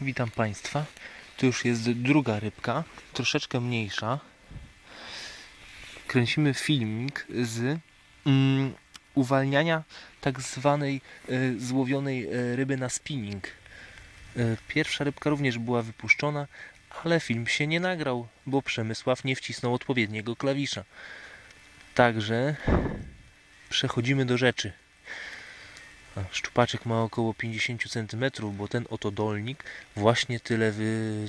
Witam Państwa. Tu już jest druga rybka, troszeczkę mniejsza. Kręcimy filmik z mm, uwalniania tak zwanej e, złowionej e, ryby na spinning. E, pierwsza rybka również była wypuszczona, ale film się nie nagrał, bo Przemysław nie wcisnął odpowiedniego klawisza. Także przechodzimy do rzeczy. Szczupaczek ma około 50 cm, bo ten oto dolnik właśnie tyle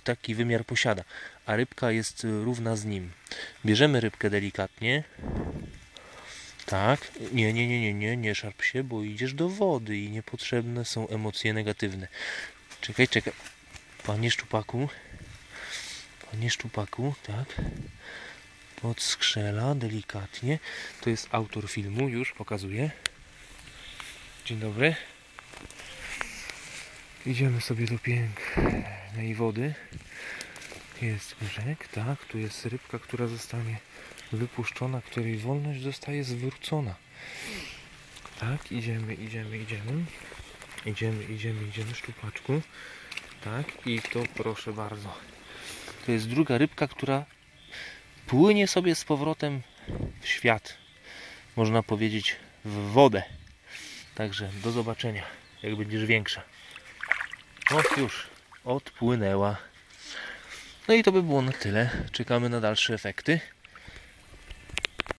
taki wymiar posiada, a rybka jest y, równa z nim. Bierzemy rybkę delikatnie. Tak, nie, nie, nie, nie, nie, nie szarp się, bo idziesz do wody i niepotrzebne są emocje negatywne. Czekaj, czekaj. Panie szczupaku, panie szczupaku, tak. Podskrzela delikatnie. To jest autor filmu, już pokazuję. Dzień dobry. Idziemy sobie do pięknej wody. Jest brzeg, tak. Tu jest rybka, która zostanie wypuszczona, której wolność zostaje zwrócona. Tak, idziemy, idziemy, idziemy. Idziemy, idziemy, idziemy, szczupaczku. Tak, i to proszę bardzo. To jest druga rybka, która płynie sobie z powrotem w świat. Można powiedzieć w wodę. Także do zobaczenia, jak będziesz większa. O, już odpłynęła. No i to by było na tyle. Czekamy na dalsze efekty.